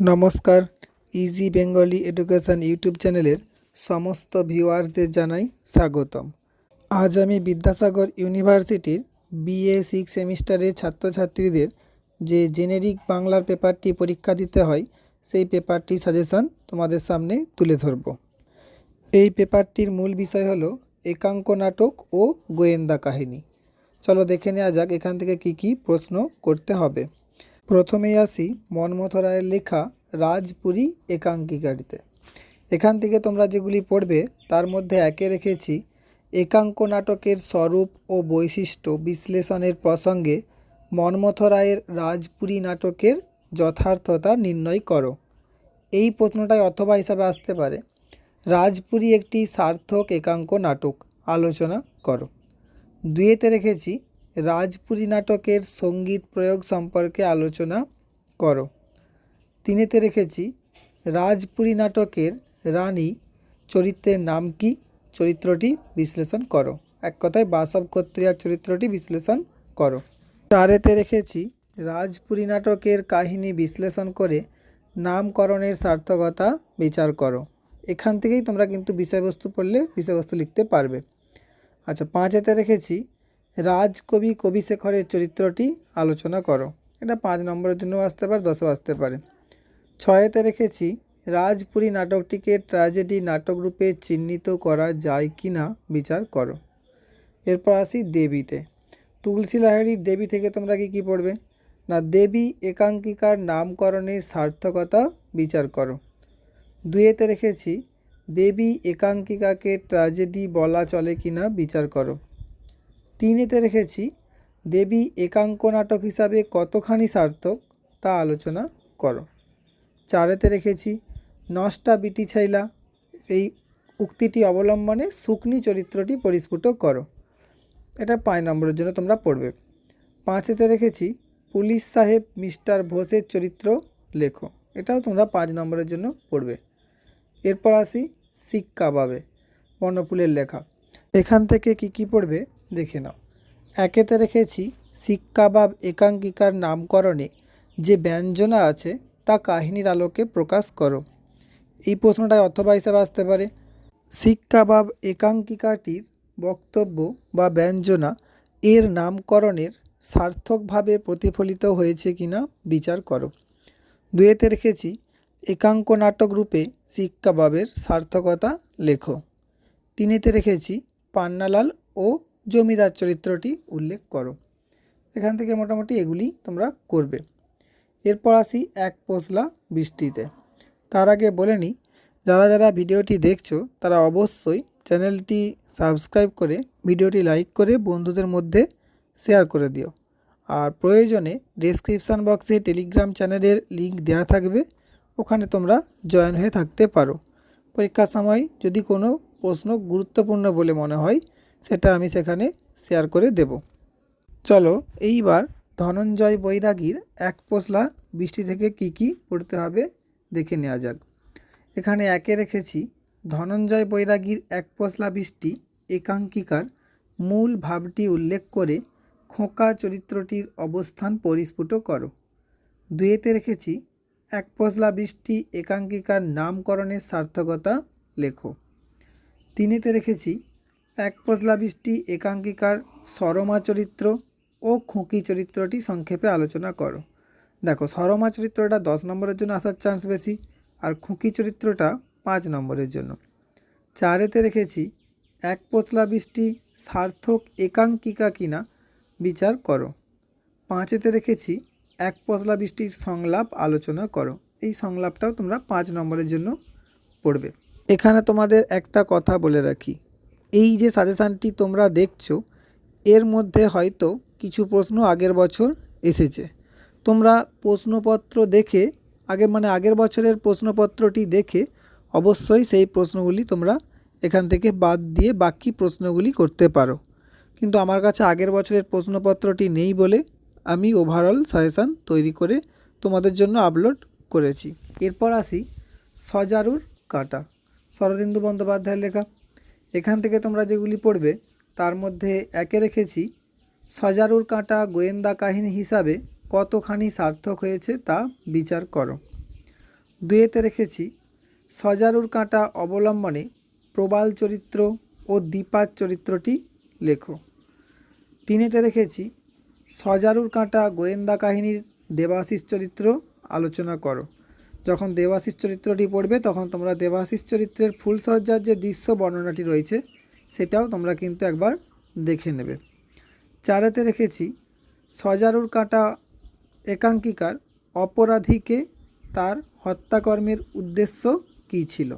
নমস্কার easy Bengali education YouTube চ্যানেলের সমস্ত ভিউয়ার্সদের জানাই স্বাগতম। আজ আমি বিদ্যাসাগর ইউনিভার্সিটির বিএ সিক্স সেমিস্টারের ছাত্রছাত্রীদের যে জেনেরিক বাংলার পেপারটি পরীক্ষা দিতে হয়, সেই পেপারটি সাজেশন তোমাদের সামনে তুলে ধরব। এই পেপারটির মূল বিষয় হলো একাঙ্ক নাটক ও গোয়েন্দা কাহিনী। চলো দেখে নেওয়া যাক এখান থেকে কি কি প্রশ্ন করতে হবে। প্রথমেই আসি মনমথ রায়ের লেখা রাজপুরী একাঙ্কিকারিতে এখান থেকে তোমরা যেগুলি পড়বে, তার মধ্যে একে রেখেছি একাঙ্ক নাটকের স্বরূপ ও বৈশিষ্ট্য বিশ্লেষণের প্রসঙ্গে মনমথ রায়ের রাজপুরী নাটকের যথার্থতা নির্ণয় করো। এই প্রশ্নটাই অথবা হিসাবে আসতে পারে। রাজপুরী একটি সার্থক একাঙ্ক নাটক, আলোচনা করো। দুইয়েতে রেখেছি রাজপুরী নাটকের সংগীত প্রয়োগ সম্পর্কে আলোচনা করো। তিনেতে রেখেছি, রাজপুরী নাটকের রানী চরিত্রের নাম কি? চরিত্রটি বিশ্লেষণ করো। এক কথায় বাসব ক্ষত্রিয়ার চরিত্রটি বিশ্লেষণ করো। চারেতে রেখেছি, রাজপুরী নাটকের কাহিনী বিশ্লেষণ করে নামকরণের সার্থকতা বিচার করো। এখান থেকেই তোমরা কিন্তু বিষয়বস্তু পড়লে বিষয়বস্তু লিখতে পারবে। আচ্ছা পাঁচেতে রেখেছি রাজকবি কবিশেখরের চরিত্রটি আলোচনা করো। এটা পাঁচ নম্বরের জন্য আসতে পারে, দশও আসতে পারে। ছয়েতে রেখেছি, রাজপুরী নাটকটিকে ট্র্যাজেডি নাটক রূপে চিহ্নিত করা যায় কি না বিচার করো। এরপর আসি দেবীতে। তুলসী লাহিড়ির দেবী থেকে তোমরা কি, কী পড়বে? না, দেবী একাঙ্কিকার নামকরণের সার্থকতা বিচার করো। দুয়েতে রেখেছি, দেবী একাঙ্কিকাকে ট্র্যাজেডি বলা চলে কিনা বিচার করো। তিনেতে রেখেছি। দেবী একাঙ্ক নাটক হিসাবে কতখানি সার্থক, তা আলোচনা করো। চারেতে রেখেছি, নষ্টা বিটি ছাইলা, এই উক্তিটি অবলম্বনে শুকনি চরিত্রটি পরিস্ফুট করো। এটা পাঁচ নম্বরের জন্য তোমরা পড়বে। পাঁচেতে রেখেছি, পুলিশ সাহেব মিস্টার ঘোষের চরিত্র লেখো। এটাও তোমরা পাঁচ নম্বরের জন্য পড়বে। এরপর আসি শিক্ষা পাবে বর্ণফুলের লেখা। এখান থেকে কি কি পড়বে? দেখে নাও। একেতে রেখেছি শিক্ষাবাব একাঙ্কিকার নামকরণে যে ব্যঞ্জনা আছে তা কাহিনীর আলোকে প্রকাশ করো। এই প্রশ্নটায় অথবা হিসাবে আসতে পারে। শিক্ষাবাব একাঙ্কিকাটির বক্তব্য বা ব্যঞ্জনা এর নামকরণের সার্থকভাবে প্রতিফলিত হয়েছে কিনা বিচার করো। দুয়েতে রেখেছি একাঙ্ক নাটক রূপে শিক্ষাবাবের সার্থকতা লেখো। তিনেতে রেখেছি পান্নালাল ও জমিদার চরিত্রটি উল্লেখ করো। এখান থেকে মোটামুটি এগুলি তোমরা করবে। এরপর আসি এক পশলা বৃষ্টিতে। তার আগে বলে নিই, যারা যারা ভিডিওটি দেখছ, তারা অবশ্যই চ্যানেলটি সাবস্ক্রাইব করে ভিডিওটি লাইক করে বন্ধুদের মধ্যে শেয়ার করে দিও। আর প্রয়োজনে ডেসক্রিপশান বক্সে টেলিগ্রাম চ্যানেলের লিঙ্ক দেওয়া থাকবে, ওখানে তোমরা জয়েন হয়ে থাকতে পারো। পরীক্ষার সময় যদি কোনো প্রশ্ন গুরুত্বপূর্ণ বলে মনে হয় সেটা আমি সেখানে শেয়ার করে দেব। চলো, এইবার ধনঞ্জয় বৈরাগীর এক পশলা বৃষ্টি থেকে কি কি পড়তে হবে দেখে নেওয়া যাক। এখানে একে রেখেছি, ধনঞ্জয় বৈরাগীর এক পশলা বৃষ্টি একাঙ্কিকার মূল ভাবটি উল্লেখ করে খোঁকা চরিত্রটির অবস্থান পরিস্ফুট করো। দুয়েতে রেখেছি, এক পশলা বৃষ্টি একাঙ্কিকার নামকরণের সার্থকতা লেখো। তিনেতে রেখেছি এক পশলা বৃষ্টি একাঙ্কিকার সরমা চরিত্র ও খুঁকি চরিত্রটি সংক্ষেপে আলোচনা করো। দেখো, সরমা চরিত্রটা দশ নম্বরের জন্য আসার চান্স বেশি আর খুঁকি চরিত্রটা পাঁচ নম্বরের জন্য। চারেতে রেখেছি, এক পশলা বৃষ্টি সার্থক একাঙ্কিকা কিনা বিচার করো। পাঁচেতে রেখেছি, এক পশলা বৃষ্টির সংলাপ আলোচনা করো। এই সংলাপটাও তোমরা পাঁচ নম্বরের জন্য পড়বে। এখানে তোমাদের একটা কথা বলে রাখি। এই যে সাজেশানটি তোমরা দেখছ, এর মধ্যে হয়তো কিছু প্রশ্ন আগের বছর এসেছে। তোমরা প্রশ্নপত্র দেখে আগে মানে আগের বছরের প্রশ্নপত্রটি দেখে অবশ্যই সেই প্রশ্নগুলি তোমরা এখান থেকে বাদ দিয়ে বাকি প্রশ্নগুলি করতে পারো। কিন্তু আমার কাছে আগের বছরের প্রশ্নপত্রটি নেই বলে আমি ওভারঅল সাজেশান তৈরি করে তোমাদের জন্য আপলোড করেছি। এরপর আসি সজারুর কাটা, শরদিন্দু বন্দ্যোপাধ্যায়ের লেখা। এখান থেকে তোমরা যেগুলি পড়বে, তার মধ্যে একে রেখেছি, সজারুর কাঁটা গোয়েন্দা কাহিনী হিসাবে কতখানি সার্থক হয়েছে তা বিচার করো। দুয়েতে রেখেছি, সজারুর কাঁটা অবলম্বনে প্রবাল চরিত্র ও দীপার চরিত্রটি লেখো। তিনেতে রেখেছি, সজারুর কাঁটা গোয়েন্দা কাহিনীর দেবাশিস চরিত্র আলোচনা করো। যখন দেবাশিস চরিত্রটি পড়বে, তখন তোমরা দেবাশিস চরিত্রের ফুলসজ্জার যে দৃশ্য বর্ণনাটি রয়েছে, সেটাও তোমরা কিন্তু একবার দেখে নেবে। চারেতে রেখেছি সজারুর কাঁটা একাঙ্কিকার অপরাধীকে তার হত্যাকর্মের উদ্দেশ্য কী ছিল?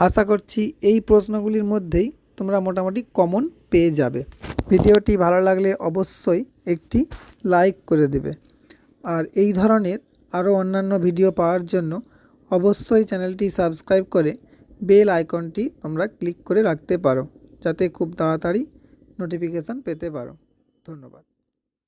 আশা করছি এই প্রশ্নগুলির মধ্যেই তোমরা মোটামুটি কমন পেয়ে যাবে। ভিডিওটি ভালো লাগলে অবশ্যই একটি লাইক করে দেবে। আর এই ধরনের আরও অন্যান্য ভিডিও পাওয়ার জন্য অবশ্যই চ্যানেলটি সাবস্ক্রাইব করে বেল আইকনটি তোমরা ক্লিক করে রাখতে পারো, যাতে খুব তাড়াতাড়ি নোটিফিকেশান পেতে পারো। ধন্যবাদ।